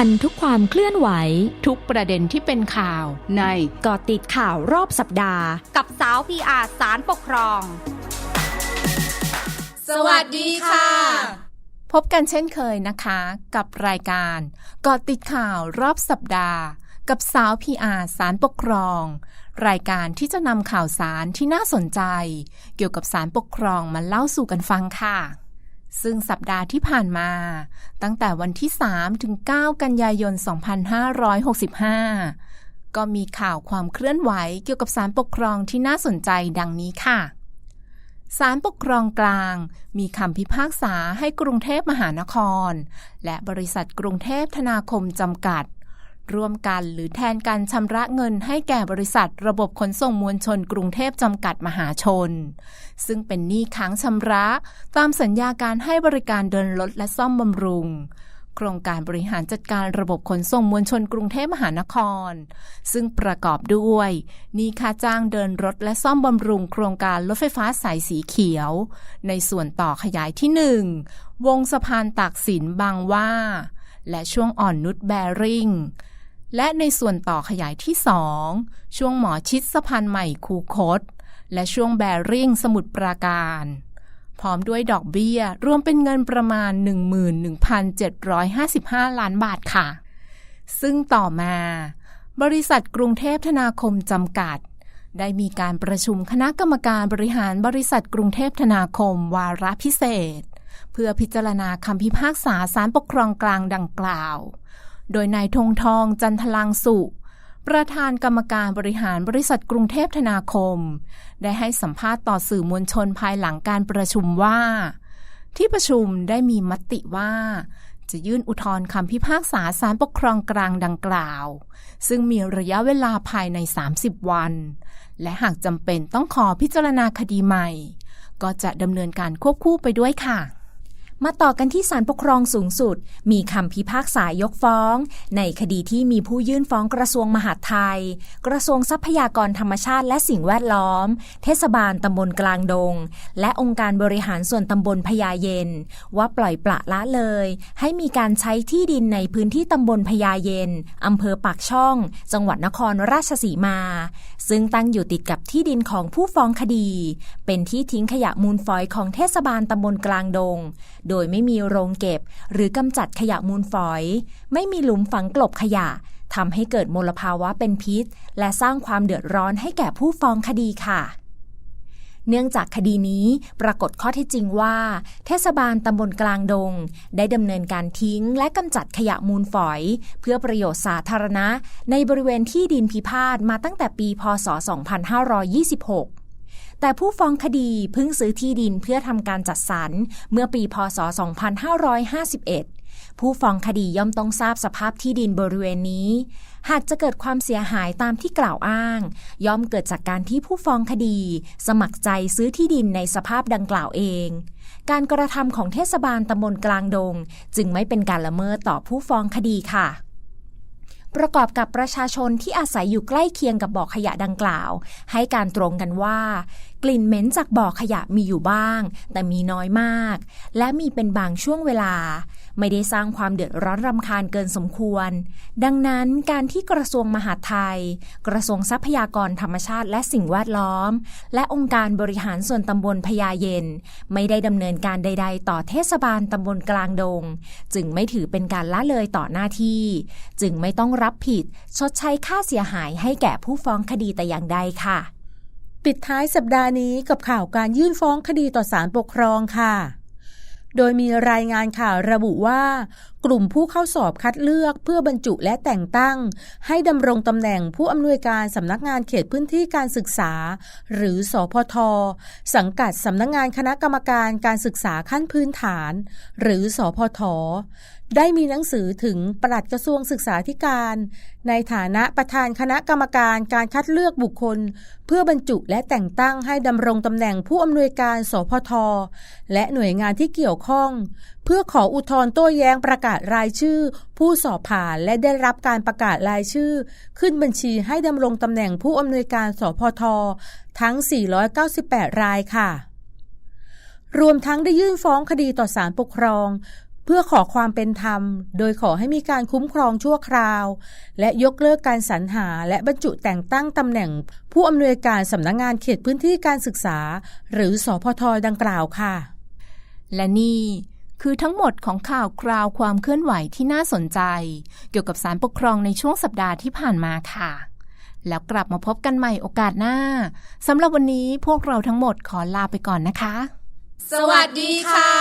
ทันทุกความเคลื่อนไหว ทุกประเด็นที่เป็นข่าวในกอติดข่าวรอบสัปดาห์ กับสาวพีอาสารปกครอง สวัสดีค่ะ พบกันเช่นเคยนะคะ กับรายการกอติดข่าวรอบสัปดาห์ กับสาวพีอาสารปกครอง รายการที่จะนำข่าวสารที่น่าสนใจ เกี่ยวกับสารปกครองมาเล่าสู่กันฟังค่ะ ซึ่งสัปดาห์ที่ผ่านมา ตั้งแต่วันที่ 3 ถึง 9 กันยายน 2565 ก็มีข่าวความเคลื่อนไหวเกี่ยวกับสารปกครองที่น่าสนใจดังนี้ค่ะศาลปกครองกลางมีคำพิพากษาให้กรุงเทพมหานคร และบริษัทกรุงเทพธนาคมจำกัด ร่วมกัน หรือแทนการชำระเงินให้แก่บริษัท ระบบขนส่งมวลชนกรุงเทพจำกัดมหาชน ซึ่งเป็นหนี้ค้างชำระ ตามสัญญาการให้บริการเดินรถและซ่อมบำรุง โครงการบริหารจัดการระบบขนส่งมวลชนกรุงเทพมหานคร ซึ่งประกอบด้วยหนี้ค่าจ้างเดินรถและซ่อมบำรุง โครงการรถไฟฟ้าสายสีเขียว ในส่วนต่อขยายที่ 1 วงสะพานตากสินบางว่าและช่วงอ่อนนุชแบริ่ง และในส่วนต่อขยายที่ 2 ช่วงหมอชิดสะพานใหม่คูคต และช่วงแบริ่งสมุทรปราการ พร้อมด้วยดอกเบี้ย รวมเป็นเงินประมาณ 11,755 ล้านบาทค่ะ ซึ่งต่อมา บริษัทกรุงเทพธนาคมจำกัด ได้มีการประชุมคณะกรรมการบริหารบริษัทกรุงเทพธนาคมวาระพิเศษ เพื่อพิจารณาคำพิพากษาศาลปกครองกลางดังกล่าว โดยนายธงทองจันทลังสุ ประธานกรรมการบริหารบริษัทกรุงเทพธนาคม ได้ให้สัมภาษณ์ต่อสื่อมวลชนภายหลังการประชุมว่า ที่ประชุมได้มีมติว่า จะยื่นอุทธรณ์คำพิพากษาศาลปกครองกลางดังกล่าว ซึ่งมีระยะเวลาภายใน 30 วัน และหากจำเป็นต้องขอพิจารณาคดีใหม่ ก็จะดำเนินการควบคู่ไปด้วยค่ะ มาต่อกันที่ศาลปกครองสูงสุด มีคำพิพากษายกฟ้อง ในคดีที่มีผู้ยื่นฟ้องกระทรวงมหาดไทย กระทรวงทรัพยากรธรรมชาติและสิ่งแวดล้อม เทศบาลตำบลกลางดง และองค์การบริหารส่วนตำบลพญาเย็น ว่าปล่อยปละละเลย ให้มีการใช้ที่ดินในพื้นที่ตำบลพญาเย็นอำเภอปากช่อง จังหวัดนครราชสีมา ซึ่งตั้งอยู่ติดกับที่ดินของผู้ฟ้องคดี เป็นที่ทิ้งขยะมูลฝอยของเทศบาลตำบลกลางดงโดยไม่มีโรงเก็บ หรือกำจัดขยะมูลฝอย ไม่มีหลุมฝังกลบขยะทำให้เกิดมลภาวะเป็นพิษ และสร้างความเดือดร้อนให้แก่ผู้ฟ้องคดีค่ะ เนื่องจากคดีนี้ปรากฏข้อเท็จจริงว่า เทศบาลตำบลกลางดง ได้ดำเนินการทิ้งและกำจัดขยะมูลฝอย เพื่อประโยชน์สาธารณะ ในบริเวณที่ดินพิพาทมาตั้งแต่ปีพศ 2526 แต่ผู้ฟ้องคดีเพิ่งซื้อที่ดินเพื่อทำการจัดสรรเมื่อปีพศ 2551 ผู้ฟ้องคดีย่อมต้องทราบสภาพที่ดินบริเวณนี้ หากจะเกิดความเสียหายตามที่กล่าวอ้าง ย่อมเกิดจากการที่ผู้ฟ้องคดี สมัครใจซื้อที่ดินในสภาพดังกล่าวเอง การกระทำของเทศบาลตำบลกลางดง จึงไม่เป็นการละเมิดต่อผู้ฟ้องคดีค่ะ ประกอบกับประชาชนที่อาศัยอยู่ใกล้เคียงกับบ่อขยะดังกล่าว ให้การตรงกันว่า ลิ่นเหม็นจากบ่อขยะมีอยู่บ้าง แต่มีน้อยมาก และมีเป็นบางช่วงเวลา ไม่ได้สร้างความเดือดร้อนรำคาญเกินสมควร ดังนั้นการที่กระทรวงมหาดไทย กระทรวงทรัพยากรธรรมชาติและสิ่งแวดล้อม และองค์การบริหารส่วนตำบลพญาเย็น ไม่ได้ดำเนินการใด ๆ ต่อเทศบาลตำบลกลางดง จึงไม่ถือเป็นการละเลยต่อหน้าที่ จึงไม่ต้องรับผิด ชดใช้ค่าเสียหายให้แก่ผู้ฟ้องคดีแต่อย่างใดค่ะ ปิดท้ายสัปดาห์นี้กับข่าวการยื่นฟ้องคดีต่อศาลปกครองค่ะ โดยมีรายงานข่าวระบุว่า กลุ่มผู้เข้าสอบคัดเลือกเพื่อบรรจุและแต่งตั้ง ให้ดำรงตำแหน่งผู้อำนวยการสำนักงานเขตพื้นที่การศึกษา หรือสอพท สังกัดสำนักงานคณะกรรมการการศึกษาขั้นพื้นฐาน หรือสอพทได้มีหนังสือถึงปลัดกระทรวงศึกษาธิการ ในฐานะประธานคณะกรรมการการคัดเลือกบุคคล เพื่อบรรจุและแต่งตั้งให้ดำรงตำแหน่งผู้อำนวยการสพทและหน่วยงานที่เกี่ยวข้อง เพื่อขออุทธรณ์โต้แย้งประกาศรายชื่อ ผู้สอบผ่านและได้รับการประกาศรายชื่อ ขึ้นบัญชีให้ดำรงตำแหน่งผู้อำนวยการสพท ทั้ง 498 รายค่ะ รวมทั้งได้ยื่นฟ้องคดีต่อศาลปกครอง เพื่อขอความเป็นธรรม โดยขอให้มีการคุ้มครองชั่วคราว และยกเลิกการสรรหาและบรรจุแต่งตั้งตำแหน่ง ผู้อำนวยการสำนักงงานเขตพื้นที่การศึกษา หรือสพทดังกล่าวค่ะ และนี่คือทั้งหมดของข่าวคราวความเคลื่อนไหวที่น่าสนใจ เกี่ยวกับสารปกครองในช่วงสัปดาห์ที่ผ่านมาค่ะ แล้วกลับมาพบกันใหม่โอกาสหน้าสำหรับวันนี้พวกเราทั้งหมดขอลาไปก่อนนะคะ สวัสดีค่ะ